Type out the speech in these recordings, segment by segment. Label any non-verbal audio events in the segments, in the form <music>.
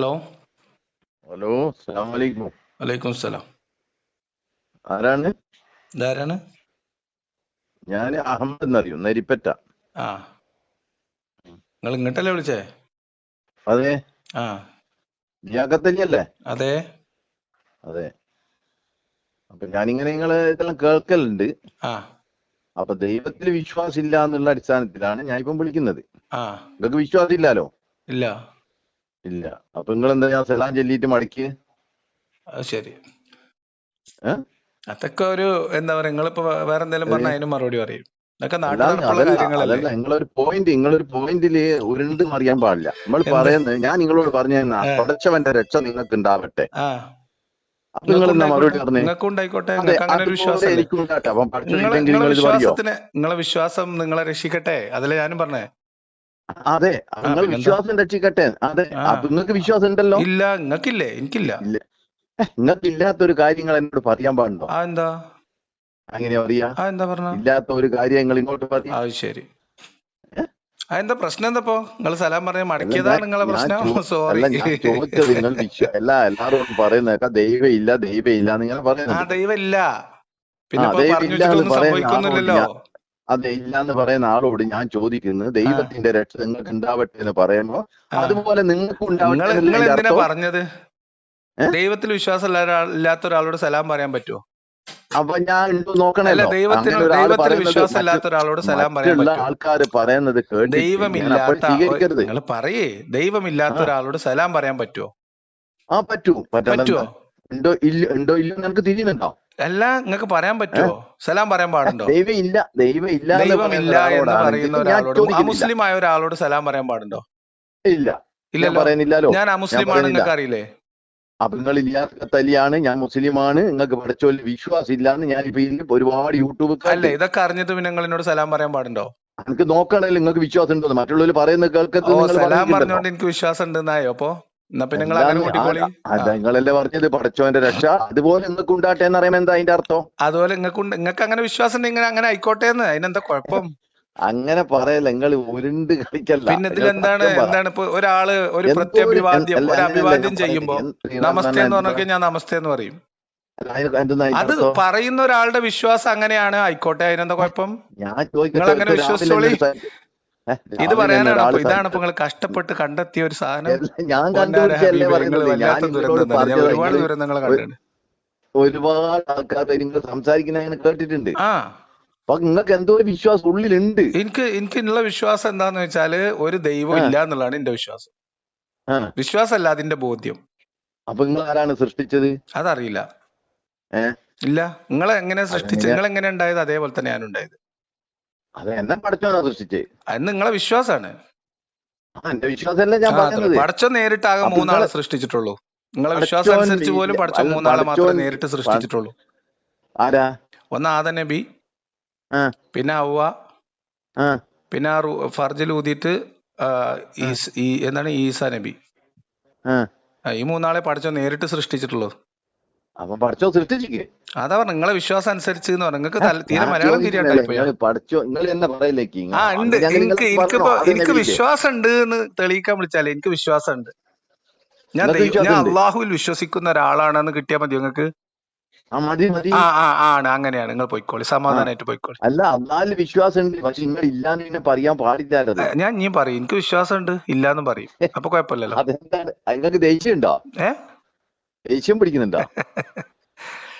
Hello hello അസ്സാം വലൈക്കും സലാം ആരാണ്? ഇതാരാണ്? ഞാൻ അഹമ്മദ് എന്നറിയും നരിപ്പറ്റ. ആ. നിങ്ങൾ ഇങ്ങോട്ടല്ലേ വിളിച്ചേ? അതെ. ആ. ജാക്കത്തല്ലേ അതെ. അതെ. അപ്പൊ ഞാനിങ്ങനെ നിങ്ങൾ ഇതെല്ലാം കേൾക്കലുണ്ട്. ആ. അപ്പൊ ദൈവത്തിൽ വിശ്വാസം ഇല്ല എന്നുള്ള അടിസ്ഥാനത്തിലാണ് ഞാൻ ഇപ്പം വിളിക്കുന്നത്. ആ. നിങ്ങൾക്ക് വിശ്വാസം ഇല്ലല്ലോ ഇല്ല. ഇല്ല. അപ്പൊ നിങ്ങൾ എന്താ സെലാൻ സലാം ചൊല്ലിയിട്ട് മടക്കി? ശരി? അതൊക്കെ ഒരു എന്താ പറയാ നിങ്ങളിപ്പോ വേറെ എന്തെങ്കിലും പറഞ്ഞാൽ അതിന് മറുപടി പറയും. ഇതൊക്കെ നിങ്ങളൊരു പോയിന്റ് നിങ്ങളൊരു പോയിന്റിൽ ഉരുണ്ട് മറിയാൻ പാടില്ല. നമ്മൾ പറയുന്നത് ഞാൻ നിങ്ങളോട് പറഞ്ഞു. തുടച്ചവന്റെ രക്ഷ നിങ്ങൾക്ക് ഉണ്ടാവട്ടെ അപ്പൊ നിങ്ങൾ മറുപടി നിങ്ങൾക്കും പറഞ്ഞേ? ഉണ്ടായിക്കോട്ടെ നിങ്ങൾക്ക് അങ്ങനെ ഒരു നിങ്ങളെ വിശ്വാസം നിങ്ങളെ രക്ഷിക്കട്ടെ. അതല്ലേ ഞാനും പറഞ്ഞേ. അതെ നിങ്ങൾ വിശ്വാസം രക്ഷിക്കട്ടെ. അതെ. നിങ്ങൾക്ക് വിശ്വാസം ഉണ്ടല്ലോ ഇല്ല നിങ്ങൾക്കില്ലേ എനിക്കില്ല നിങ്ങൾക്ക് ഇല്ലാത്തൊരു കാര്യങ്ങൾ എന്നോട് പറയാൻ പാടുണ്ടോ? എന്താ? അങ്ങനെ പറയാ? എന്താ പറഞ്ഞ? ഇല്ലാത്ത ഒരു കാര്യം നിങ്ങൾ ഇങ്ങോട്ട് പറയാം? ശരി. എന്താ പ്രശ്നം എന്താ നിങ്ങൾ സലാം പറഞ്ഞ മടക്കിയതാണ് നിങ്ങളെ പ്രശ്നം? സോറി <laughs> ചോദിച്ചത് നിങ്ങൾ എല്ലാ പറയുന്നേക്ക. ദൈവം ഇല്ല ദൈവം ഇല്ല നിങ്ങൾ പറയുന്നത് ദൈവം ഇല്ല. പിന്നെ പറഞ്ഞു സംഭവിക്കുന്നില്ലല്ലോ ആളോട് അതെ ഇല്ല എന്ന് പറയുന്ന ആളോട് ഞാൻ ചോദിക്കുന്നു ദൈവത്തിന്റെ രക്ഷ നിങ്ങൾക്ക് ഉണ്ടാവട്ടെ എന്ന് പറയുമ്പോ അതുപോലെ നിങ്ങൾക്ക് നിങ്ങൾ ഉണ്ടാവട്ടെ പറഞ്ഞത്? ദൈവത്തിൽ വിശ്വാസം ഇല്ലാത്ത ഒരാളോട് സലാം പറയാൻ പറ്റുമോ അപ്പൊ ഞാൻ നോക്കണല്ലോ ദൈവത്തിൽ വിശ്വാസം ഇല്ലാത്ത ഒരാളോട് സലാം പറയാൻ ആൾക്കാർ പറയുന്നത് ദൈവമില്ലാത്ത പറയേ ദൈവമില്ലാത്ത. ഒരാളോട് സലാം പറയാൻ പറ്റുമോ ആ പറ്റൂ. പറ്റുമോ ഉണ്ടോ ഇല്ല ഉണ്ടോ ഇല്ല നിനക്ക് തിരിയുന്നുണ്ടോ? അല്ല നിങ്ങൾക്ക് പറയാൻ പറ്റുമോ സലാം പറയാൻ പാടുണ്ടോ? ദൈവം ഇല്ല ദൈവം ഇല്ല ദൈവം ദൈവമില്ല എന്ന് പറയുന്ന ഒരാളോട് അമുസ്ലിം ആയ ഒരാളോട് സലാം പറയാൻ പാടുണ്ടോ? ഇല്ല. ഇല്ല പറയുന്നില്ലല്ലോ. ഞാൻ അമുസ്ലിം ആണ് നിങ്ങൾക്ക് അറിയില്ലേ അപ്പൊ നിങ്ങൾ ഇല്ലാത്ത തലിയാണ് ഞാൻ മുസ്ലിമാണ്. നിങ്ങൾക്ക് പഠിച്ചോൽ വിശ്വാസം ഇല്ലാന്ന് ഞാൻ ഇപ്പൊ ഇതിൽ ഒരുപാട് യൂട്യൂബ് അല്ല ഇതൊക്കെ അറിഞ്ഞിട്ട് പിന്നെ നിങ്ങൾ എന്നോട് സലാം പറയാൻ പാടുണ്ടോ? എനിക്ക് നോക്കണല്ലോ നിങ്ങൾക്ക് വിശ്വാസം ഉണ്ടോ മറ്റുള്ളവർ പറയുന്നത് കേൾക്കുന്നത് സലാം. പറഞ്ഞോണ്ട് എനിക്ക് വിശ്വാസം ഉണ്ടെന്നായോ അപ്പൊ? നിങ്ങളല്ലേ പറഞ്ഞത്? പഠിച്ചോന്റെ രക്ഷ. അതുപോലെ നിങ്ങൾക്ക് ഉണ്ടാട്ടെ എന്ന് എന്താ അതിന്റെ അർത്ഥം? അതുപോലെ നിങ്ങൾക്ക് നിങ്ങൾക്ക് അങ്ങനെ വിശ്വാസം ഉണ്ടെങ്കിൽ അങ്ങനെ ആയിക്കോട്ടെ എന്ന്. അതിനെന്താ കുഴപ്പം? അങ്ങനെ പറയല്ല നിങ്ങൾ ഉരുണ്ട് കളിക്കല്ല. പിന്നെ ഇതിൽ എന്താണ് എന്താണ് ഇപ്പൊ ഒരാൾ ഒരു പ്രത്യഭിവാദ്യം ഒരു അഭിവാദ്യം ചെയ്യുമ്പോ നമസ്തേ എന്ന് പറഞ്ഞൊക്കെ ഞാൻ നമസ്തേ എന്ന് പറയും. അത് പറയുന്ന ഒരാളുടെ വിശ്വാസം അങ്ങനെയാണ്. ആയിക്കോട്ടെ അതിനെന്താ കുഴപ്പം? ഞാൻ നിങ്ങൾ അങ്ങനെ വിശ്വസിച്ചോളി. <laughs> ഇത് പറയാനാണ് ഇതാണ് ഇപ്പൊ നിങ്ങൾ നിങ്ങൾ കഷ്ടപ്പെട്ട് കണ്ടെത്തിയ ഒരു സാധനം. ഞാൻ കണ്ടുപിടിച്ചല്ലേ നിങ്ങൾ പറയുന്നത്. ഒരുപാട് നിങ്ങൾ ദുരന്തങ്ങൾ കണ്ടിട്ടുണ്ട്. ഒരുപാട് ആൾക്കാർ നിങ്ങൾ സംസാരിക്കുന്ന കേട്ടിട്ടുണ്ട്. ആ. അപ്പൊ നിങ്ങൾക്ക് എന്തോ ഒരു വിശ്വാസം ഉള്ളിലുണ്ട്. എനിക്ക് എനിക്ക് എനിക്കുള്ള വിശ്വാസം എന്താന്ന് വെച്ചാൽ ഒരു ദൈവം. ഇല്ല എന്നുള്ളതാണ് എന്റെ വിശ്വാസം. വിശ്വാസമല്ല അതിന്റെ ബോധ്യം. അപ്പൊ നിങ്ങൾ ആരാണ് സൃഷ്ടിച്ചത്? അതറിയില്ല. ഇല്ല. നിങ്ങളെ എങ്ങനെ സൃഷ്ടിച്ചത് നിങ്ങൾ എങ്ങനെ ഉണ്ടായത് അതേപോലെ തന്നെ ഞാൻ ഉണ്ടായത് അത് എന്നെ പഠിച്ചോനാ സൃഷ്ടിച്ചത് അത് നിങ്ങളെ വിശ്വാസാണ്. ആ എന്റെ വിശ്വാസമല്ല ഞാൻ പടച്ചോ നേരിട്ടാകെ അപ്പൊ മൂന്നാളെ നിങ്ങൾ സൃഷ്ടിച്ചിട്ടുള്ളൂ. നിങ്ങളെ വിശ്വാസം അനുസരിച്ച് പോലും പഠിച്ചോ അല്ല, മൂന്നാളെ മാത്രമേ നേരിട്ട് സൃഷ്ടിച്ചിട്ടുള്ളൂ. ആരാ? ഒന്ന് ആദ നബി ആ. പിന്നെ ഔവ ആ. പിന്നെ ആ റു- ഫർജിൽ ഊതിയിട്ട് ആ, ഈസ്- ഈ എന്താണ്? ഈസാ നബി. ആ. ആ, ഈ മൂന്നാളെ പഠിച്ചോ നേരിട്ട് സൃഷ്ടിച്ചിട്ടുള്ളൂ. അപ്പൊ പഠിച്ചോ സൃഷ്ടിച്ചിക്ക് അതാ പറഞ്ഞു നിങ്ങളെ വിശ്വാസം അനുസരിച്ച് എന്ന് പറഞ്ഞു. നിങ്ങൾക്ക് തീരെ മലയാളം പഠിച്ചോ നിങ്ങൾ എന്നെ പറയില്ലേക്ക് ആ ഉണ്ട്. എനിക്ക് എനിക്കിപ്പോ എനിക്ക് വിശ്വാസം ഉണ്ട് എന്ന് തെളിയിക്കാൻ വിളിച്ചാലേ എനിക്ക് വിശ്വാസം ഉണ്ട് ഞാൻ ഞാൻ? അള്ളാഹുവിൽ വിശ്വസിക്കുന്ന ഒരാളാണെന്ന് കിട്ടിയാൽ മതി നിങ്ങൾക്ക് ആണ്. അങ്ങനെയാണ്. നിങ്ങൾ പോയിക്കോളി. സമാധാനമായിട്ട് പോയിക്കോളി. അല്ല അള്ളാഹു വിശ്വാസം ഉണ്ട് പക്ഷെ നിങ്ങൾ ഇല്ലാന്ന് പിന്നെ പറയാൻ പാടില്ല ഞാൻ ഇനിയും പറയും. എനിക്ക് വിശ്വാസം ഉണ്ട് ഇല്ലാന്നും പറയും. അപ്പൊ കുഴപ്പമില്ലല്ലോ. നിങ്ങൾക്ക് ദേഷ്യം ഉണ്ടോ ഏ? ദേഷ്യം പിടിക്കുന്നുണ്ടോ?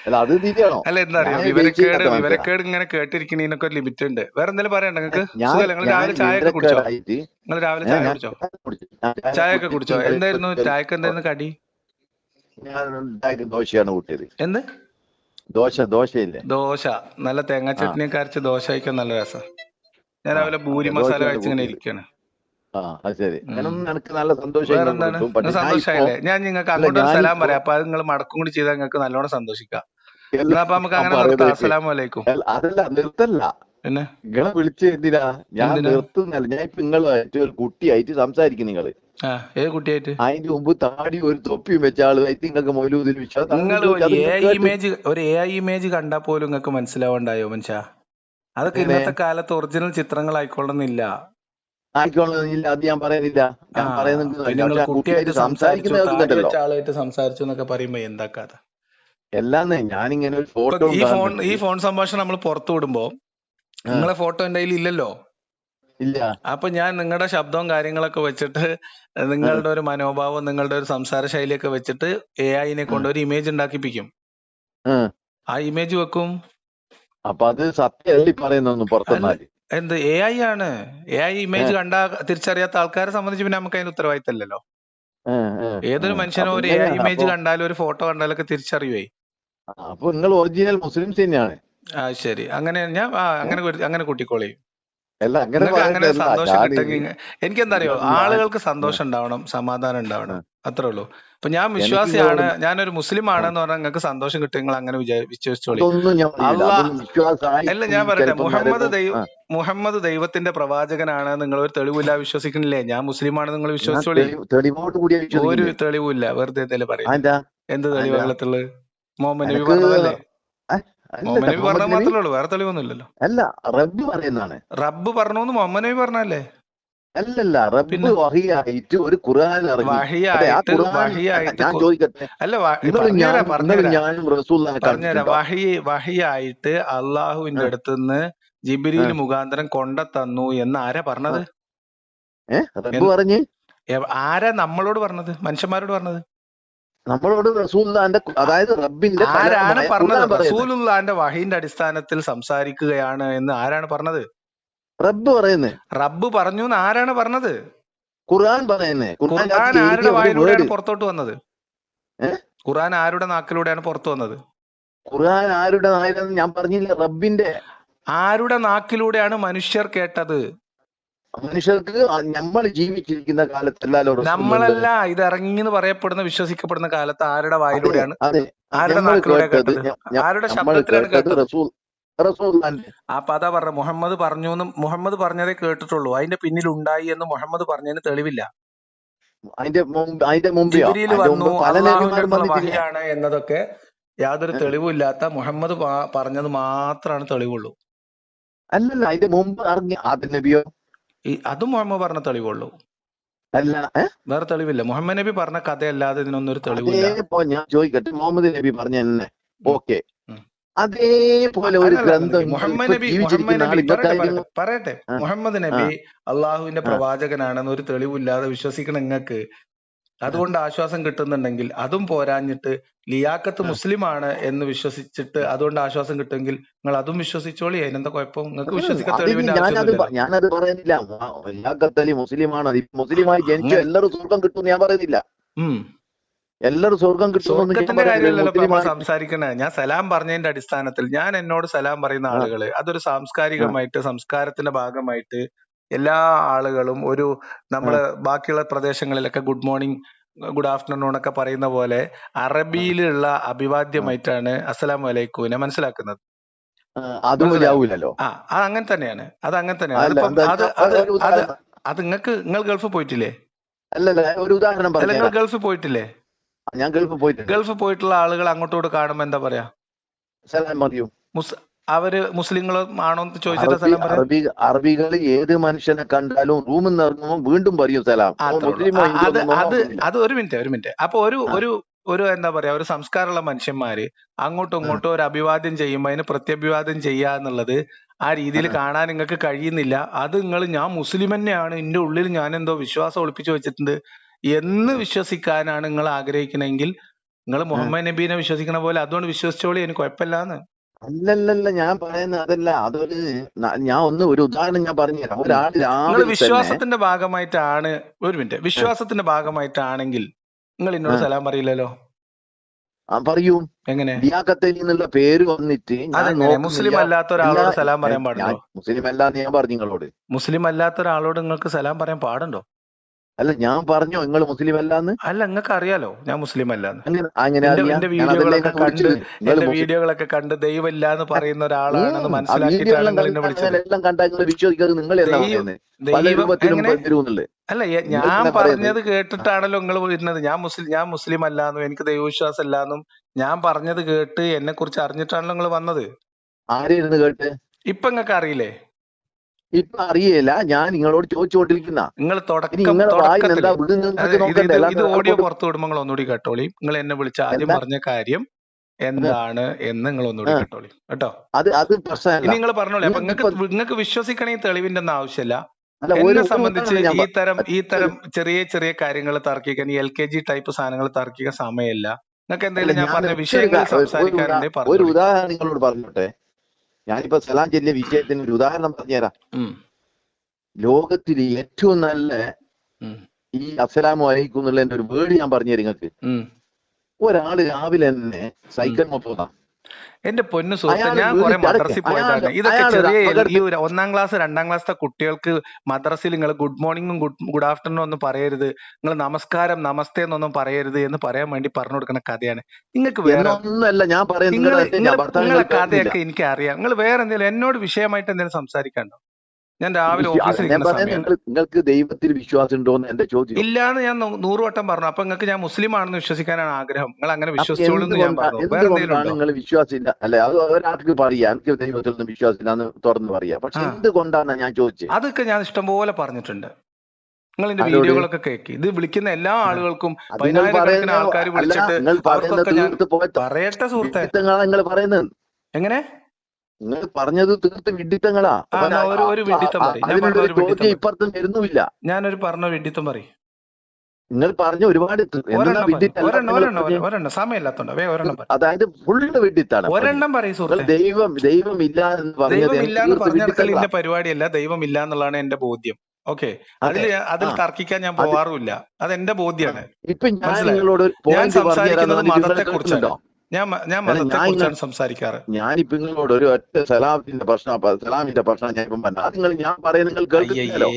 അല്ല അത് തിരിയാണോ അല്ല എന്താ അറിയാം വിവരക്കേട് വിവരക്കേട് ഇങ്ങനെ കേട്ടിരിക്കുന്നതിനൊക്കെ ഒരു ലിമിറ്റ് ഉണ്ട്. വേറെ എന്തെങ്കിലും പറയണ്ട നിങ്ങൾക്ക്? നിങ്ങൾ രാവിലെ ചായ ഒക്കെ കുടിച്ചോ? നിങ്ങൾ രാവിലെ ചായ കുടിച്ചോ. ചായ ഒക്കെ കുടിച്ചോ. എന്തായിരുന്നു? ചായക്ക് എന്തായിരുന്നു കടി? ദോശയാണ് കൂട്ടിയത്. എന്ത്? ദോശ ദോശയില്ലേ? ദോശ. നല്ല തേങ്ങാ ചട്നിയൊക്കെ അരച്ച് ദോശ കഴിക്കാൻ നല്ല രസം. ഞാൻ രാവിലെ ഭൂരി മസാല കഴിച്ചിങ്ങനെ. ഇരിക്കാണ്. അത് ശരി. ഉം. എനിക്ക് നല്ല ഞാൻ സന്തോഷമായില്ലേ? ഞാൻ നിങ്ങൾക്ക് അങ്ങോട്ട് സലാം പറയാം. അപ്പൊ അത് നിങ്ങൾ മടക്കും കൂടി ചെയ്താൽ നിങ്ങൾക്ക് നല്ലോണം സന്തോഷിക്കാം. അപ്പൊ നമുക്ക് അങ്ങനെ നിർത്താം. അസ്സലാമു അലൈക്കും. അതല്ല നിർത്തല്ല. പിന്നെ? നിങ്ങളെ വിളിച്ച് എന്തിനാ? ഞാൻ? നിർത്തുന്നല്ല ഞാൻ ഇപ്പൊ നിങ്ങൾ ഒരു കുട്ടിയായിട്ട് സംസാരിക്കും നിങ്ങൾ. ഏത് കുട്ടിയായിട്ട്? അതിന്റെ മുമ്പ് താടി ഒരു തൊപ്പിയും വെച്ച ആളുമായിട്ട് നിങ്ങൾക്ക് മൗലൂദിൽ വിശ്വാസം. ഇമേജ് ഒരു എ ഐ ഇമേജ് കണ്ടാൽ പോലും നിങ്ങൾക്ക് മനസ്സിലാവണ്ടായോ മനുഷ്യ? അതൊക്കെ ഇന്നത്തെ കാലത്ത് ഒറിജിനൽ ചിത്രങ്ങൾ ആയിക്കൊള്ളുന്നില്ല ആയിക്കോളുന്നില്ല അത് ഞാൻ പറയുന്നില്ല. ഞാൻ പറയുന്നുണ്ട് കുട്ടിയായിട്ട് സംസാരിക്കുന്ന സംസാരിച്ചു എന്നൊക്കെ പറയുമ്പോ എന്താ കഥ? എല്ലാന്നേ ഞാനിങ്ങനെ ഒരു ഫോട്ടോ ഈ ഫോൺ ഈ ഫോൺ സംഭാഷണം നമ്മൾ പുറത്തു വിടുമ്പോ നിങ്ങളെ ഫോട്ടോ എന്റെ കയ്യിൽ ഇല്ലല്ലോ? ഇല്ല. അപ്പൊ ഞാൻ നിങ്ങളുടെ ശബ്ദവും കാര്യങ്ങളൊക്കെ വെച്ചിട്ട് നിങ്ങളുടെ ഒരു മനോഭാവം നിങ്ങളുടെ ഒരു സംസാര ശൈലിയൊക്കെ വെച്ചിട്ട് എ ഐനെ കൊണ്ട് ഒരു ഇമേജ് ഉണ്ടാക്കിപ്പിക്കും. ആ. ഇമേജ് വെക്കും. അപ്പൊ അത് സത്യമല്ല പറയുന്നൊന്നും പുറത്തുനിന്നാൽ എന്ത് എ ഐ ആണ്. എ ഐ ഇമേജ് കണ്ടാ തിരിച്ചറിയാത്ത ആൾക്കാരെ സംബന്ധിച്ച് പിന്നെ നമുക്ക് അതിന് ഉത്തരവാദിത്തമല്ലല്ലോ ഏതൊരു. മനുഷ്യനും ഒരു എ ഐ ഇമേജ് കണ്ടാലും ഒരു ഫോട്ടോ കണ്ടാലും ഒക്കെ തിരിച്ചറിയുവേ. അപ്പൊ നിങ്ങൾ ഒറിജിനൽ മുസ്ലിംസ് തന്നെയാണ് ആ ശരി. അങ്ങനെ ഞാൻ അങ്ങനെ അങ്ങനെ കൂട്ടിക്കോളി. അങ്ങനെ സന്തോഷം എനിക്ക് എനിക്കെന്താ അറിയോ ആളുകൾക്ക് സന്തോഷം ഉണ്ടാവണം സമാധാനം ഉണ്ടാവണം. അത്രേ ഉള്ളൂ. അപ്പൊ ഞാൻ വിശ്വാസിയാണ്. ഞാനൊരു മുസ്ലിം ആണെന്ന് പറഞ്ഞാൽ നിങ്ങൾക്ക് സന്തോഷം കിട്ടും നിങ്ങൾ അങ്ങനെ വിശ്വസിച്ചോളി. അല്ല ഞാൻ പറയട്ടെ. മുഹമ്മദ് ദൈവം മുഹമ്മദ് ദൈവത്തിന്റെ പ്രവാചകനാണ്. നിങ്ങൾ ഒരു തെളിവില്ല വിശ്വസിക്കുന്നില്ലേ? ഞാൻ മുസ്ലിം ആണ് നിങ്ങൾ വിശ്വസിച്ചോളി. ഒരു തെളിവില്ല വെറുതെ എന്തെങ്കിലും പറയാം. എന്ത് തെളിവ് തെളിവുകളത്തുള്ളത് മുഹമ്മദ് നബി പറഞ്ഞതല്ലേ മുഹമ്മദ് നബി പറഞ്ഞത് മാത്രമേ ഉള്ളൂ. വേറെ തെളിവൊന്നുമില്ലല്ലോ. അല്ല റബ്ബ് പറയുന്നതാണ്. റബ്ബ് പറഞ്ഞോന്ന് മുഹമ്മദ് നബി പറഞ്ഞല്ലേ അല്ലല്ല റബ്ബ് വഹിയായിട്ട് ഒരു ഖുർആൻ ഇറങ്ങി. ഞാൻ ചോദിക്കട്ടെ? അല്ല ഞാനും വഹിയായിട്ട് അള്ളാഹുവിന്റെ അടുത്ത് നിന്ന് ജിബിരിയിൽ. മുഖാന്തരം കൊണ്ട തന്നു എന്ന് ആരാ പറഞ്ഞത്? പറഞ്ഞു? ആരാ നമ്മളോട് പറഞ്ഞത്? മനുഷ്യന്മാരോട് പറഞ്ഞത്? നമ്മളോട് റസൂലിന്റെ അതായത് റബ്ബിന്റെ ആരാണ് പറഞ്ഞത്? റസൂലുള്ളാന്റെ വഹീന്റെ അടിസ്ഥാനത്തിൽ സംസാരിക്കുകയാണ് എന്ന് ആരാണ് പറഞ്ഞത്? റബ്ബ് പറയുന്നത് റബ്ബ് പറഞ്ഞു എന്ന് ആരാണ് പറഞ്ഞത്? ഖുർആൻ പറയുന്നത് ഖുർആൻ ആരുടെ വായിലൂടെയാണ് പുറത്തോട്ട് വന്നത്? ഖുർആൻ ആരുടെ നാക്കിലൂടെയാണ് പുറത്തു വന്നത്? ഖുർആൻ ആരുടെ ഞാൻ പറഞ്ഞില്ല. റബ്ബിന്റെ. ആരുടെ നാക്കിലൂടെയാണ് മനുഷ്യർ കേട്ടത്? മനുഷ്യർക്ക് നമ്മൾ ജീവിച്ചിരിക്കുന്ന കാലത്തല്ലോ നമ്മളല്ല ഇത് ഇറങ്ങി എന്ന് പറയപ്പെടുന്ന വിശ്വസിക്കപ്പെടുന്ന കാലത്ത് ആരുടെ വായിലൂടെയാണ്? ആരുടെ നാക്കിലൂടെ കേട്ടത്. ആരുടെ ശബ്ദത്തിലാണ് കേട്ടത് കേട്ടത്? റസൂൽ ആ പദ പറഞ്ഞ മുഹമ്മദ് പറഞ്ഞു എന്ന് മുഹമ്മദ് പറഞ്ഞതേ കേട്ടിട്ടുള്ളൂ. അതിന്റെ പിന്നിൽ ഉണ്ടായി എന്ന് മുഹമ്മദ് പറഞ്ഞതിന് തെളിവില്ല. അതിന്റെ അതിന്റെ വന്നു എന്നതൊക്കെ യാതൊരു തെളിവില്ലാത്ത മുഹമ്മദ് പറഞ്ഞത് മാത്രമാണ് തെളിവുള്ളൂ. അല്ലല്ല അതിന്റെ മുമ്പ് അറിഞ്ഞ ആദ്യ നബിയോ? ഈ അതും മുഹമ്മദ് പറഞ്ഞ തെളിവുള്ളൂ. അല്ല? വേറെ തെളിവില്ല. മുഹമ്മദ് നബി പറഞ്ഞ കഥയല്ലാതെ ഇതിനൊന്നും ഒരു തെളിവില്ല. ഞാൻ ചോദിക്കട്ടെ. മുഹമ്മദ് നബി പറഞ്ഞ തന്നെ ഓക്കെ. അതേപോലെ ഒരു ഗ്രന്ഥം മുഹമ്മദ് നബി മുഹമ്മദ് ജീവിച്ചിരിക്കുന്ന നബി പറയട്ടെ. മുഹമ്മദ് നബി അള്ളാഹുവിന്റെ. പ്രവാചകനാണെന്ന് ഒരു തെളിവില്ലാതെ വിശ്വസിക്കണം നിങ്ങൾക്ക് അതുകൊണ്ട് ആശ്വാസം കിട്ടുന്നുണ്ടെങ്കിൽ അതും പോരാഞ്ഞിട്ട് ലിയാക്കത്ത്. മുസ്ലിമാണ് എന്ന് വിശ്വസിച്ചിട്ട് അതുകൊണ്ട് ആശ്വാസം കിട്ടുമെങ്കിൽ നിങ്ങൾ അതും വിശ്വസിച്ചോളി. അതിനെന്താ കുഴപ്പം? നിങ്ങൾക്ക് വിശ്വസിക്കാൻ ഞാനത് പറയുന്നില്ല. ലിയാക്കത്ത് അലി മുസ്ലിമാണ്. മുസ്ലിമായി ജനിച്ചു എല്ലാവരും സ്വർഗം കിട്ടും ഞാൻ പറയുന്നില്ല. എല്ലാവരും സ്വർഗം കിട്ടുമെന്ന് മുസ്ലിമായി സംസാരിക്കണേ. ഞാൻ സലാം പറഞ്ഞതിന്റെ അടിസ്ഥാനത്തിൽ ഞാൻ എന്നോട് സലാം പറയുന്ന. ആളുകൾ അതൊരു സാംസ്കാരികമായിട്ട് സംസ്കാരത്തിന്റെ ഭാഗമായിട്ട് എല്ലാ ആളുകളും ഒരു നമ്മൾ ബാക്കിയുള്ള പ്രദേശങ്ങളിലൊക്കെ ഗുഡ് മോർണിംഗ് ഗുഡ് ആഫ്റ്റർനൂൺ ഒക്കെ പറയുന്ന പോലെ അറബിയിലുള്ള അഭിവാദ്യമായിട്ടാണ് അസ്സലാം വലൈക്കുവിനെ മനസ്സിലാക്കുന്നത്. ആ, അതും ആവൂലല്ലോ ആ. അത് അങ്ങനെ തന്നെയാണ്. അത് അങ്ങനെ തന്നെയാണ്. അത് നിങ്ങൾക്ക് നിങ്ങൾ ഗൾഫ് പോയിട്ടില്ലേ? അല്ലല്ല ഒരു ഉദാഹരണം അല്ല നിങ്ങൾ ഗൾഫ് പോയിട്ടില്ലേ? ഞാൻ ഗൾഫ് പോയിട്ടുണ്ട്. ഗൾഫ് പോയിട്ടുള്ള ആളുകൾ അങ്ങോട്ടോട് കാണുമ്പോ എന്താ പറയാ? സലാം മതിയോ അവർ മുസ്ലിങ്ങളും ആണോ എന്ന് ചോദിച്ചിട്ട് സലാം അറബി അറബികൾ ഏത് മനുഷ്യനെ കണ്ടാലും റൂമിൽ നിന്ന് ഇറങ്ങുമ്പോൾ വീണ്ടും പറയും സലാം. അത് അത് അത് ഒരു മിനിറ്റ് ഒരു മിനിറ്റ്. അപ്പൊ ഒരു ഒരു ഒരു എന്താ പറയാ ഒരു സംസ്കാരമുള്ള മനുഷ്യന്മാര് അങ്ങോട്ടും ഇങ്ങോട്ടും ഒരു അഭിവാദ്യം ചെയ്യുമ്പോൾ അതിന് പ്രത്യഭിവാദ്യം ചെയ്യുക എന്നുള്ളത് ആ രീതിയിൽ കാണാൻ നിങ്ങൾക്ക് കഴിയുന്നില്ല. അത് നിങ്ങൾ ഞാൻ മുസ്ലിം തന്നെയാണ്. എന്റെ ഉള്ളിൽ ഞാൻ എന്തോ വിശ്വാസം ഒളിപ്പിച്ചു വെച്ചിട്ടുണ്ട്. എന്ന് വിശ്വസിക്കാനാണ് നിങ്ങൾ ആഗ്രഹിക്കണമെങ്കിൽ നിങ്ങൾ മുഹമ്മദ് നബീനെ വിശ്വസിക്കണ പോലെ അതുകൊണ്ട് വിശ്വസിച്ചോളി എനിക്ക് കുഴപ്പമില്ലാന്ന് അല്ലല്ലല്ല ഞാൻ പറയുന്നത് അതല്ല. അതൊരു ഞാൻ ഒന്ന് ഒരു ഉദാഹരണം ഞാൻ പറഞ്ഞുതരാം. ഒരാൾ നിങ്ങൾ വിശ്വാസത്തിന്റെ ഭാഗമായിട്ടാണ് ഒരു മിനിറ്റ്. വിശ്വാസത്തിന്റെ ഭാഗമായിട്ടാണെങ്കിൽ നിങ്ങൾ ഇന്നോട് സ്ഥലം സലാം പറയില്ലല്ലോ? പറയൂ. എങ്ങനെ? ലിയാഖത്തലി എന്നുള്ള പേര് വന്നിട്ട് മുസ്ലിം അല്ലാത്ത ഒരാളോട് സ്ഥലം സലാം പറയാൻ പാടുണ്ടോ? മുസ്ലിം അല്ലാന്ന് ഞാൻ പറഞ്ഞു നിങ്ങളോട്. മുസ്ലിം അല്ലാത്ത ഒരാളോട് നിങ്ങൾക്ക് സലാം പറയാൻ പാടുണ്ടോ? അല്ല ഞാൻ പറഞ്ഞോ നിങ്ങൾ മുസ്ലിം അല്ലാന്ന്? അല്ല നിങ്ങൾക്ക് അറിയാലോ ഞാൻ മുസ്ലിം അല്ലാന്ന്. അങ്ങനെ എന്റെ വീഡിയോകളൊക്കെ കണ്ട് എന്റെ വീഡിയോകളൊക്കെ കണ്ട് ദൈവമില്ല എന്ന് പറയുന്ന ഒരാളാണെന്ന് മനസ്സിലാക്കിയിട്ടാണ് അല്ല ഞാൻ പറഞ്ഞത് കേട്ടിട്ടാണല്ലോ നിങ്ങൾ വരുന്നത്. ഞാൻ മുസ്ലിം ഞാൻ മുസ്ലിം അല്ലാന്നും എനിക്ക് ദൈവവിശ്വാസം അല്ലാന്നും ഞാൻ പറഞ്ഞത് കേട്ട് എന്നെ കുറിച്ച് അറിഞ്ഞിട്ടാണല്ലോ നിങ്ങൾ വന്നത്. ആരെയിരുന്നു കേട്ട് ഇപ്പൊ നിങ്ങൾക്ക് അറിയില്ലേ ഇപ്പൊ അറിയില്ല ഞാൻ നിങ്ങളോട് ചോദിച്ചുകൊണ്ടിരിക്കുന്ന. നിങ്ങൾ ഇത് ഓഡിയോ പുറത്തു വിടുമ്പോൾ ഒന്നുകൂടി കേട്ടോളി. നിങ്ങൾ എന്നെ വിളിച്ച ആദ്യം പറഞ്ഞ കാര്യം എന്താണ് എന്ന് നിങ്ങൾ ഒന്നുകൂടി. കേട്ടോളി. കേട്ടോ? അത് അത് പ്രശ്നമല്ല. നിങ്ങൾ പറഞ്ഞോളി. അപ്പൊ നിങ്ങൾക്ക് നിങ്ങൾക്ക് വിശ്വസിക്കണമെങ്കിൽ വിശ്വസിക്കണേ തെളിവിന്റെ ഒന്നും ആവശ്യമില്ല. എന്നെ സംബന്ധിച്ച് ഈ തരം ഈ തരം ചെറിയ ചെറിയ കാര്യങ്ങൾ തർക്കിക്കാൻ ഈ എൽ കെ ജി ടൈപ്പ് സാധനങ്ങൾ തർക്കിക്കാൻ സമയമില്ല. നിങ്ങൾക്ക് എന്തെങ്കിലും ഞാൻ പറഞ്ഞ വിഷയങ്ങൾ സംസാരിക്കാനുണ്ടെങ്കിൽ ഒരു ഉദാഹരണം നിങ്ങളോട് പറഞ്ഞോട്ടെ. ഞാനിപ്പോ സലാം വിജയത്തിന് ഒരു ഉദാഹരണം പറഞ്ഞുതരാം. ലോകത്തിലെ ലോകത്തിൽ ഏറ്റവും നല്ല ഈ അസ്സലാമു അലൈക്കും എന്നുള്ളതിന്റെ ഒരു വേർഡ് ഞാൻ പറഞ്ഞു നിങ്ങൾക്ക്. ഒരാൾ രാവിലെ തന്നെ സൈക്കിൾ പോകാം എന്റെ പൊന്നു സുഹൃത്ത് ഞാൻ കുറെ മദ്രസിൽ പോയതാണ്. ഇതൊക്കെ ചെറിയ ഈ ഒരു ഒന്നാം ക്ലാസ് രണ്ടാം ക്ലാസ്സിലെ കുട്ടികൾക്ക് മദ്രസിൽ നിങ്ങൾ ഗുഡ് മോർണിംഗും ഗുഡ് ഗുഡ് ആഫ്റ്റർനൂൺ ഒന്നും പറയരുത്. നിങ്ങൾ നമസ്കാരം നമസ്തേ എന്നൊന്നും പറയരുത് എന്ന് പറയാൻ വേണ്ടി പറഞ്ഞു കൊടുക്കുന്ന കഥയാണ്. നിങ്ങൾക്ക് വേറെ ഒന്നുമല്ല ഞാൻ പറയുന്നത് നിങ്ങളുടെ ഞാൻ നിങ്ങൾ ഭർത്താവ് നിങ്ങളെ കഥയൊക്കെ എനിക്ക് അറിയാം നിങ്ങൾ വേറെ എന്തെങ്കിലും എന്നോട് വിഷയമായിട്ട് എന്തെങ്കിലും സംസാരിക്കാണ്ടോ ഞാൻ രാവിലെ ഓഫീസിൽ നിങ്ങൾക്ക് ദൈവത്തിൽ വിശ്വാസം ഉണ്ടോ എന്ന് എന്റെ ചോദ്യം. ഇല്ലാന്ന് ഞാൻ നൂറ് വട്ടം പറഞ്ഞു. അപ്പൊ നിങ്ങൾക്ക് ഞാൻ മുസ്ലിം ആണെന്ന് വിശ്വസിക്കാനാണ് ആഗ്രഹം. നിങ്ങൾ അങ്ങനെ വിശ്വസിച്ചോളൂ നിങ്ങൾ വിശ്വാസമില്ല? അല്ലെ അത് ഒരാൾക്ക് പറയാം. എനിക്ക് ദൈവത്തിൽ നിന്ന് വിശ്വാസില്ല എന്ന് തുറന്ന് പറയാം. പക്ഷെ എന്തുകൊണ്ടാണ് ഞാൻ ചോദിച്ചത് അതൊക്കെ ഞാൻ ഇഷ്ടംപോലെ പറഞ്ഞിട്ടുണ്ട്. നിങ്ങൾ എന്റെ വീഡിയോകളൊക്കെ കേൾക്കി ഇത് വിളിക്കുന്ന എല്ലാ ആളുകൾക്കും പതിനായിരക്കണക്കിന് ആൾക്കാർ വിളിച്ചിട്ട് പറയട്ടെ സുഹൃത്തെ. എങ്ങനെ? നിങ്ങൾ പറഞ്ഞത് തീർത്ത് വിഡിത്തങ്ങളാ. വിഡിത്തം ചോദ്യം ഇപ്പുറത്തും വരുന്നുമില്ല. ഞാനൊരു പറഞ്ഞ വിഡിത്തം പറയും. നിങ്ങൾ പറഞ്ഞ ഒരുപാട് അതായത് ഫുള്ള് വിഡിത്താണ്. ഒരെണ്ണം പറയും ദൈവം ദൈവം ഇല്ല എന്ന് പറഞ്ഞത് പരിപാടിയല്ല. ദൈവം ഇല്ല എന്നുള്ളതാണ് എന്റെ ബോധ്യം. ഓക്കെ. അതിൽ അതിൽ തർക്കിക്കാൻ ഞാൻ പോവാറുമില്ല. അത് എന്റെ ബോധ്യമാണ് ഇപ്പൊ ഞാൻ നിങ്ങളോട് ഞാൻ സംസാരിക്കുന്നത് മതത്തെ കുറിച്ചാണ് കേൾക്കുന്നുണ്ടോ ഞാൻ ഞാൻ മതത്തെ കുറിച്ചാണ് സംസാരിക്കാറ്. ഞാനിപ്പോ നിങ്ങളോട് ഒരു ഒറ്റ സലാമിന്റെ പ്രശ്നം സലാമിന്റെ പ്രശ്നം ഞാൻ ഇപ്പം പറഞ്ഞു നിങ്ങൾ ഞാൻ പറയുന്നത് നിങ്ങൾ കേൾക്കുന്നില്ലല്ലോ.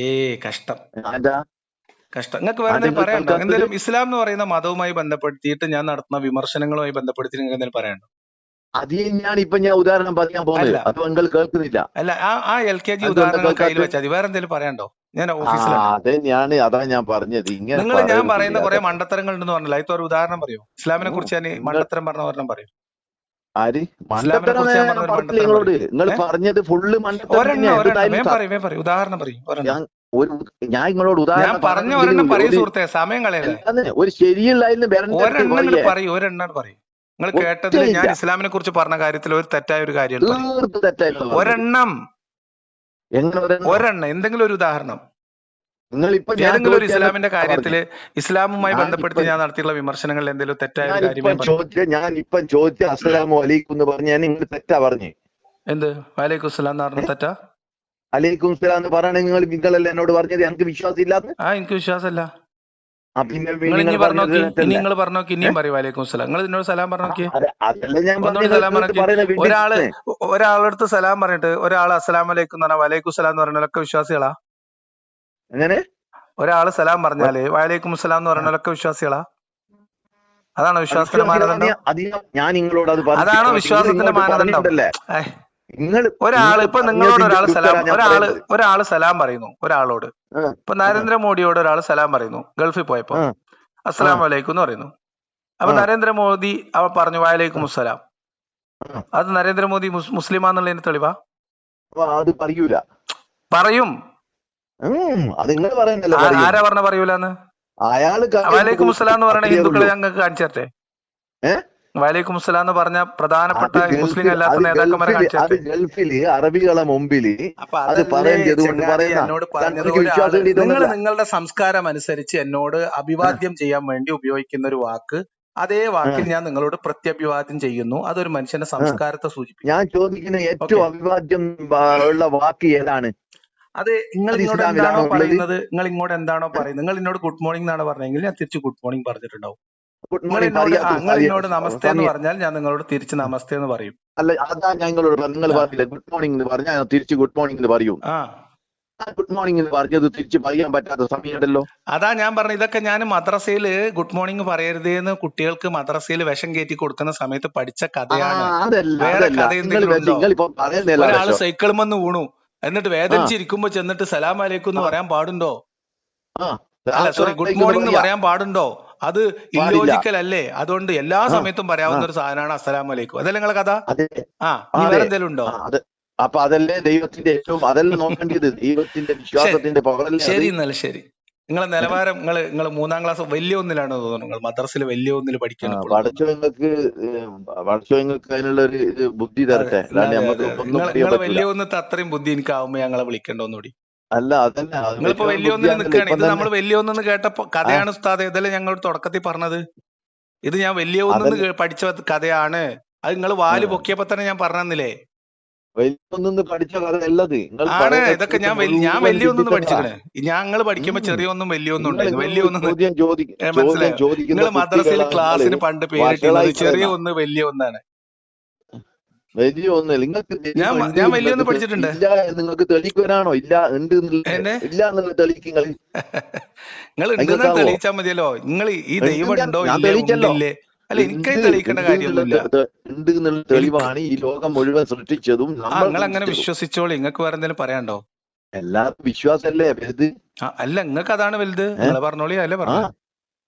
കഷ്ടം. എന്താ? കഷ്ടം. നിങ്ങൾക്ക് വേറെ പറയാനുണ്ടോ? കേൾക്കാത്തത് ഇസ്ലാം എന്ന് പറയുന്ന മതവുമായി ബന്ധപ്പെടുത്തിയിട്ട് ഞാൻ നടത്തുന്ന വിമർശനങ്ങളുമായി ബന്ധപ്പെടുത്തി നിങ്ങൾക്ക് എന്തെങ്കിലും പറയാനുണ്ടോ? അത് ഞാൻ ഇപ്പൊ ഞാൻ ഉദാഹരണം പറയാൻ പോകുന്നില്ല അത് നിങ്ങൾ കേൾക്കുന്നില്ല. അല്ല ആ എൽ കെ ജി ഉദാഹരണം കയ്യിൽ വെച്ചാൽ മതി. വേറെ എന്തെങ്കിലും പറയാനുണ്ടോ? ഞാൻ അതെ ഞാൻ അതാ ഞാൻ പറഞ്ഞത്. ഇങ്ങനെ നിങ്ങൾ ഞാൻ പറയുന്ന കുറെ മണ്ടത്തരങ്ങൾ ഉണ്ടെന്ന് പറഞ്ഞില്ല? അതിൽ ഒരു ഉദാഹരണം പറയൂ. ഇസ്ലാമിനെ കുറിച്ച് ഞാൻ മണ്ടത്തരം പറഞ്ഞ ഒരെണ്ണം പറയൂ. ആര്? മണ്ടത്തരം നിങ്ങളോട്. നിങ്ങൾ പറഞ്ഞത് ഫുള്ള് മണ്ടത്തരം ഉദാഹരണം പറയും ഒരു ഞാൻ നിങ്ങളോട് ഉദാഹരണം പറഞ്ഞ ഒരെണ്ണം പറയൂ സുഹൃത്തെ സമയം കളയല്ലേ? ഒരു ഒരെണ്ണം പറയൂ ഒരെണ്ണം പറയും. നിങ്ങൾ കേട്ടതിൽ ഞാൻ ഇസ്ലാമിനെ കുറിച്ച് പറഞ്ഞ കാര്യത്തിൽ ഒരു തെറ്റായ ഒരു കാര്യം ഒരെണ്ണം. ഒരെണ്ണം? എന്തെങ്കിലും ഒരു ഉദാഹരണം. ഏതെങ്കിലും ഒരു ഇസ്ലാമിന്റെ കാര്യത്തിൽ കാര്യത്തിൽ ഇസ്ലാമുമായി ബന്ധപ്പെടുത്തി ഞാൻ നടത്തിയുള്ള വിമർശനങ്ങളിൽ എന്തെങ്കിലും തെറ്റായ കാര്യം ഞാൻ ഇപ്പം ചോദിച്ച അസ്സലാമു അലൈക്കും എന്ന് പറഞ്ഞ നിങ്ങൾ തെറ്റാ പറഞ്ഞു. എന്ത്? വലൈക്കും അസ്സലാം എന്ന് പറഞ്ഞ തെറ്റാ? അലൈക്കും അസ്സലാം എന്ന് പറയുന്നത് നിങ്ങൾ നിങ്ങളല്ലേ എന്നോട് പറഞ്ഞത്? എനിക്ക് വിശ്വാസം ഇല്ലാന്ന് ആ എനിക്ക് വിശ്വാസമല്ല. നിങ്ങൾ പറഞ്ഞോക്കി ഇനിയും പറയും വാലേക്കും സലാം നിങ്ങൾ ഇതിനോട് സലാം പറഞ്ഞു നോക്കിയേ അതെ അതല്ല ഞാൻ സലാം പറഞ്ഞോക്കി ഒരാൾ ഒരാളടുത്ത് സലാം പറഞ്ഞിട്ട് ഒരാൾ അസ്സലാം വലൈക്കും എന്ന് പറഞ്ഞാൽ വലൈക്കും സലാം എന്ന് പറഞ്ഞാലൊക്കെ വിശ്വാസികളാ? എങ്ങനെ? ഒരാൾ സലാം പറഞ്ഞാൽ വലൈക്കും സലാം എന്ന് പറഞ്ഞാലൊക്കെ വിശ്വാസികളാ? അതാണോ വിശ്വാസത്തിന്റെ മാനദണ്ഡം? അതാണോ വിശ്വാസത്തിന്റെ മാനദണ്ഡം? നിങ്ങൾ ഒരാൾ നിങ്ങൾ ഇപ്പൊ നിങ്ങളോട് ഒരാൾ സലാം ഒരാൾ ഒരാൾ സലാം പറയുന്നു ഒരാളോട്. ഇപ്പൊ നരേന്ദ്രമോദിയോട് ഒരാൾ സലാം പറയുന്നു ഗൾഫിൽ പോയപ്പോ. അസ്സലാം വലൈക്കും എന്ന് പറയുന്നു. അപ്പൊ നരേന്ദ്രമോദി അവ പറഞ്ഞു വലൈക്കും അസ്സലാം. അത് നരേന്ദ്രമോദി മുസ്ലിം മുസ്ലിമാന്നുള്ളതിന് തെളിവാ? അത് പറയൂല. പറയും. ആരാ പറഞ്ഞ പറയൂലെന്ന്? അയാൾ വാലേക്കും അസ്സലാം എന്ന് പറയുന്ന ഹിന്ദുക്കളെ ഞങ്ങൾക്ക് കാണിച്ചേ വലൈക്കും അസ്സലാം എന്ന് പറഞ്ഞ പ്രധാനപ്പെട്ട മുസ്ലിം അല്ലാത്ത നേതാക്കന്മാരെ അത് തരട്ടെ ഗൾഫിൽ അറബികളെ മുമ്പിൽ അത് എന്നോട് പറഞ്ഞത് നിങ്ങൾ നിങ്ങളുടെ സംസ്കാരം അനുസരിച്ച് എന്നോട് അഭിവാദ്യം ചെയ്യാൻ വേണ്ടി ഉപയോഗിക്കുന്ന ഒരു വാക്ക്. അതേ വാക്കിൽ ഞാൻ നിങ്ങളോട് പ്രത്യഭിവാദ്യം ചെയ്യുന്നു. അതൊരു മനുഷ്യന്റെ സംസ്കാരത്തെ സൂചിപ്പിക്കും. ഞാൻ ചോദിക്കുന്ന ഏറ്റവും അഭിവാദ്യം ഉള്ള വാക്ക് ഏതാണ്? അത് നിങ്ങൾ ഇങ്ങോട്ട് എന്താണോ പറയുന്നത്? നിങ്ങൾ ഇങ്ങോട്ട് എന്താണോ പറയുന്നത്? നിങ്ങൾ എന്നോട് ഗുഡ് മോർണിംഗ് എന്നാണ് പറഞ്ഞെങ്കിൽ ഞാൻ തിരിച്ച് ഗുഡ് മോർണിംഗ് പറഞ്ഞിട്ടുണ്ടാവും. ഗുഡ് മോർണിംഗ് എന്നോട് നമസ്തേ എന്ന് പറഞ്ഞാൽ ഞാൻ നിങ്ങളോട് തിരിച്ച് നമസ്തേ എന്ന് പറയും. അല്ല അതാ ഞങ്ങളോട് നിങ്ങൾ പറഞ്ഞില്ല? ഗുഡ് മോർണിംഗ് എന്ന് പറഞ്ഞാൽ ഞാൻ തിരിച്ച് ഗുഡ് മോർണിംഗ് എന്ന് പറയൂ. ഗുഡ് മോർണിംഗ് എന്ന് പറഞ്ഞത് തിരിച്ച് പറയാൻ പറ്റാത്ത സമയമുണ്ടല്ലോ. അതാ ഞാൻ പറഞ്ഞ ഇതൊക്കെ ഞാൻ മദ്രസയിൽ ഗുഡ് മോർണിംഗ് പറയരുത് എന്ന് കുട്ടികൾക്ക് മദ്രസയിൽ വിഷം കയറ്റി കൊടുക്കുന്ന സമയത്ത് പഠിച്ച കഥയാണ്. ഒരാൾ വന്ന് വീണു. എന്നിട്ട് വേദനിച്ചിരിക്കുമ്പോ ചെന്നിട്ട് സലാം അലൈക്കും എന്ന് പറയാൻ പാടുണ്ടോ? അല്ല സോറി ഗുഡ് മോർണിംഗ് എന്ന് പറയാൻ പാടുണ്ടോ? അത് ഇല്ലോജിക്കൽ അല്ലേ? അതുകൊണ്ട് എല്ലാ സമയത്തും പറയാവുന്ന ഒരു സാധനമാണ് അസ്സലാമു അലൈക്കും അതല്ലേ നിങ്ങളെ കഥ? ആ വേറെ എന്തെങ്കിലും ഉണ്ടോ? അപ്പൊ അതല്ലേ ദൈവത്തിന്റെ ഏറ്റവും അതല്ലേ നോക്കേണ്ടത്? <laughs> ദൈവത്തിന്റെ വിശ്വാസത്തിന്റെ പവറല്ലേ ശരി എന്നാൽ ശരി. നിങ്ങളെ നിലവാരം നിങ്ങൾ നിങ്ങൾ മൂന്നാം ക്ലാസ് വലിയ ഒന്നിലാണ് തോന്നുന്നു? നിങ്ങൾ മദ്രസിൽ വലിയ ഒന്നിൽ ആ, പഠിക്കാൻ പടച്ചോ നിങ്ങൾക്ക് പടച്ചോ നിങ്ങൾക്ക് അതിനുള്ള ഒരു ബുദ്ധി തരട്ടെ? നിങ്ങൾ വലിയ ഒന്നത്തെ അത്രയും ബുദ്ധി എനിക്ക് ആവുമ്പോ ഞങ്ങളെ വിളിക്കണ്ട ഒന്നുകൂടി അല്ല അതന്നെ അത് നിങ്ങളിപ്പോ വലിയ വലിയ ഒന്നിൽ നിൽക്കുകയാണ്. ഇത് നമ്മൾ വലിയ ഒന്നെന്ന് കേട്ടപ്പോ കഥയാണ് ഉസ്താദ് ഇതല്ലേ ഞങ്ങൾ തുടക്കത്തിൽ പറഞ്ഞത്? ഇത് ഞാൻ വലിയ ഒന്നെന്ന് പഠിച്ച കഥയാണ്. അത് നിങ്ങൾ വാൽ. പൊക്കിയപ്പോ തന്നെ ഞാൻ പറഞ്ഞില്ലേ പഠിച്ച കഥ അല്ലത് നിങ്ങൾ ആണ്. ഇതൊക്കെ ഞാൻ ഞാൻ വലിയ ഒന്നും പഠിച്ചിട്ടുണ്ട് ഞങ്ങൾ പഠിക്കുമ്പോ ചെറിയ ഒന്നും വലിയ ഒന്നും ഉണ്ട് വലിയ ഒന്നും മനസ്സിലായി? നിങ്ങൾ മദ്രസയിൽ ക്ലാസ്സിന് പണ്ട് പേരിട്ടിരുന്നത് ചെറിയ ഒന്ന് വലിയ ഒന്നാണ്. വലിയ ഒന്ന് നിങ്ങൾക്ക് ഞാൻ- ഉണ്ട് വലിയ ഒന്ന് പഠിച്ചിട്ടുണ്ട്. ഇല്ല നിങ്ങൾക്ക് തെളിയിക്കുവാനാണോ? ഇല്ല ഉണ്ട് ഇല്ല എന്നുള്ള തെളിയിക്കുക നിങ്ങൾ ഉണ്ടെന്ന്? തെളിയിച്ചാൽ മതിയല്ലോ. നിങ്ങൾ ഈ ദൈവമുണ്ടോ ദൈവം ഉണ്ടോ ഇല്ലേ അല്ല എനിക്കത് തെളിയിക്കേണ്ട കാര്യമൊന്നുമില്ല. ഉണ്ട് എന്നുള്ള തെളിവാണ് ഈ ലോകം മുഴുവൻ സൃഷ്ടിച്ചതും നിങ്ങൾ അങ്ങനെ. വിശ്വസിച്ചോളൂ. നിങ്ങൾക്ക് വേറെ എന്തെങ്കിലും പറയാണ്ടോ എല്ലാവർക്കും വിശ്വാസമല്ലേ വലുത്? അല്ല നിങ്ങൾക്ക് അതാണ് വലുത്. നിങ്ങൾ പറഞ്ഞോളി അല്ലേ പറഞ്ഞു?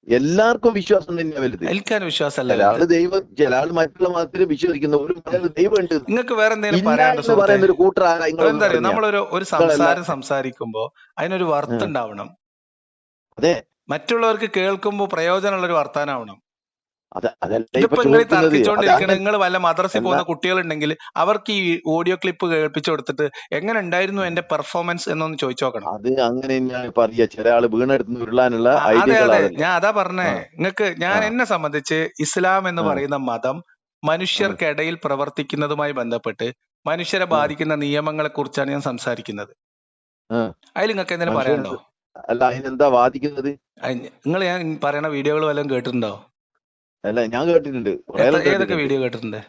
എല്ലാവർക്കും വിശ്വാസം തന്നെയാ വലുത്. എനിക്കാണ് വിശ്വാസമല്ല ചില ആൾ ദൈവം ചില ആൾ മറ്റുള്ള മതത്തിൽ വിശ്വസിക്കുന്ന ഒരു ദൈവം ഉണ്ട്. നിങ്ങൾക്ക് വേറെ എന്തെങ്കിലും ഒരു നമ്മളൊരു ഒരു സംസാരം സംസാരിക്കുമ്പോ അതിനൊരു വർത്ത് ഉണ്ടാവണം അതെ. മറ്റുള്ളവർക്ക് കേൾക്കുമ്പോൾ പ്രയോജനമുള്ള ഒരു വർത്താനാവണം അത് അതല്ല ഇപ്പൊ ഇതിപ്പോ നിങ്ങൾ വല്ല മദ്രസയിൽ. പോകുന്ന കുട്ടികളുണ്ടെങ്കിൽ അവർക്ക് ഈ ഓഡിയോ ക്ലിപ്പ് കേൾപ്പിച്ചു കൊടുത്തിട്ട് എങ്ങനെ ഉണ്ടായിരുന്നു എന്റെ പെർഫോമൻസ് എന്നൊന്ന് ചോദിച്ചു നോക്കണം. അത് അങ്ങനെ പറയാ ചില ആൾ വീണെടുത്ത് ഉരുളാനുള്ള ഞാൻ അതാ പറഞ്ഞേ. നിങ്ങക്ക് ഞാൻ എന്നെ സംബന്ധിച്ച് ഇസ്ലാം എന്ന് പറയുന്ന മതം മനുഷ്യർക്കിടയിൽ പ്രവർത്തിക്കുന്നതുമായി ബന്ധപ്പെട്ട് മനുഷ്യരെ ബാധിക്കുന്ന നിയമങ്ങളെ കുറിച്ചാണ് ഞാൻ സംസാരിക്കുന്നത്. അതിൽ നിങ്ങൾക്ക് എന്തെങ്കിലും പറയാനുണ്ടോ? അല്ല അതിനെന്താ വാദിക്കുന്നത് നിങ്ങൾ ഞാൻ പറയുന്ന വീഡിയോകൾ വല്ലതും കേട്ടിട്ടുണ്ടോ? അല്ല ഞാൻ കേട്ടിട്ടുണ്ട്. ഏതൊക്കെ വീഡിയോ കേട്ടിട്ടുണ്ട്?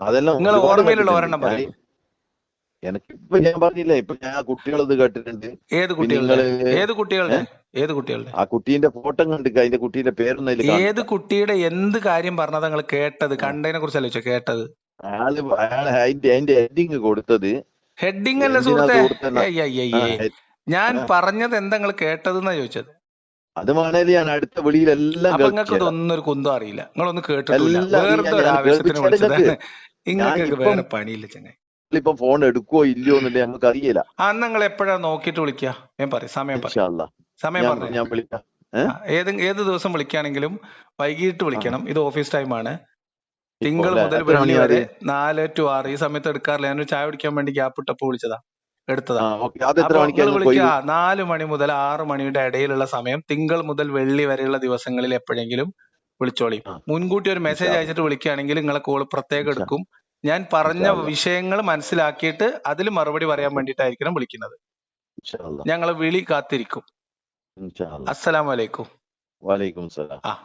അതെല്ലാം നിങ്ങൾ ഓർമ്മയിലുള്ള. ഒരെണ്ണം ഞാൻ- പറയൂ എനിക്കിപ്പോ ഞാൻ പറഞ്ഞില്ലേ ഇപ്പൊ ഞാൻ കുട്ടികൾ ഇത് കേട്ടിട്ടുണ്ട്. ഏത് കുട്ടികളുടെ? ഏത് കുട്ടികളുടെ? ഏത് കുട്ടികളുടെ? ആ കുട്ടീന്റെ ഫോട്ടോ കണ്ടിട്ട് അതിന്റെ കുട്ടീന്റെ പേരൊന്നും ഏത് കുട്ടിയുടെ എന്ത് കാര്യം പറഞ്ഞത് നിങ്ങൾ കേട്ടത്? കണ്ടതിനെ കുറിച്ചല്ലേ ചോദിച്ചത് കേട്ടത്? അയാൾ അയാൾ അതിന്റെ അതിന്റെ ഹെഡിങ് കൊടുത്തത് ഹെഡിങ് അല്ല സുഹൃത്തെ? ഞാൻ പറഞ്ഞത് എന്താ നിങ്ങൾ കേട്ടതെന്നാ ചോദിച്ചത്? അത് വേണേൽ ഞാൻ അടുത്ത വെളിയിലെല്ലാം നിങ്ങൾക്ക് ഇതൊന്നും ഒരു കുന്തം അറിയില്ല. നിങ്ങളൊന്നും കേട്ടിട്ടില്ല നിങ്ങൾക്ക്. വേറെ പണിയില്ല ചങ്ങായി. ഇപ്പൊ ഫോൺ എടുക്കുവോ ഇല്ലയോ എന്നില്ല ഞങ്ങൾക്ക് അറിയില്ല. ആ നിങ്ങൾ എപ്പോഴാ നോക്കിട്ട് വിളിക്കുക ഞാൻ പറയും. സമയം പറയും. സമയം പറഞ്ഞു. ഞാൻ വിളിക്കാം. ഏത് ഏത് ദിവസം വിളിക്കുകയാണെങ്കിലും വൈകിട്ട് വിളിക്കണം. ഇത് ഓഫീസ് ടൈമാണ് തിങ്കൾ മുതൽ വെള്ളി വരെ നാല് ടു ആറ് ഈ സമയത്ത് എടുക്കാറില്ല. ഞാനൊരു ചായ കുടിക്കാൻ വേണ്ടി ഗ്യാപ്പ് ഇട്ടപ്പോ വിളിച്ചതാ. എടുത്തതാ. ആ ഓക്കെ. അത് എത്ര അപ്പൊ മണിക്കാണ് നിങ്ങൾ പോയി വിളിക്കുക. നാല് മണി മുതൽ ആറ് മണിയുടെ ഇടയിലുള്ള സമയം തിങ്കൾ മുതൽ വെള്ളി വരെയുള്ള ദിവസങ്ങളിൽ എപ്പോഴെങ്കിലും വിളിച്ചോളി. മുൻകൂട്ടി ഒരു മെസ്സേജ് അയച്ചിട്ട് വിളിക്കുകയാണെങ്കിൽ നിങ്ങളെ കോൾ പ്രത്യേകം എടുക്കും. ഞാൻ പറഞ്ഞ വിഷയങ്ങൾ മനസ്സിലാക്കിയിട്ട് അതിൽ മറുപടി പറയാൻ വേണ്ടിയിട്ടായിരിക്കണം വിളിക്കുന്നത്. ഞങ്ങൾ ഞങ്ങളെ വിളി കാത്തിരിക്കും. അസ്സലാമലൈക്കും വലൈക്കും സലാം. ആ.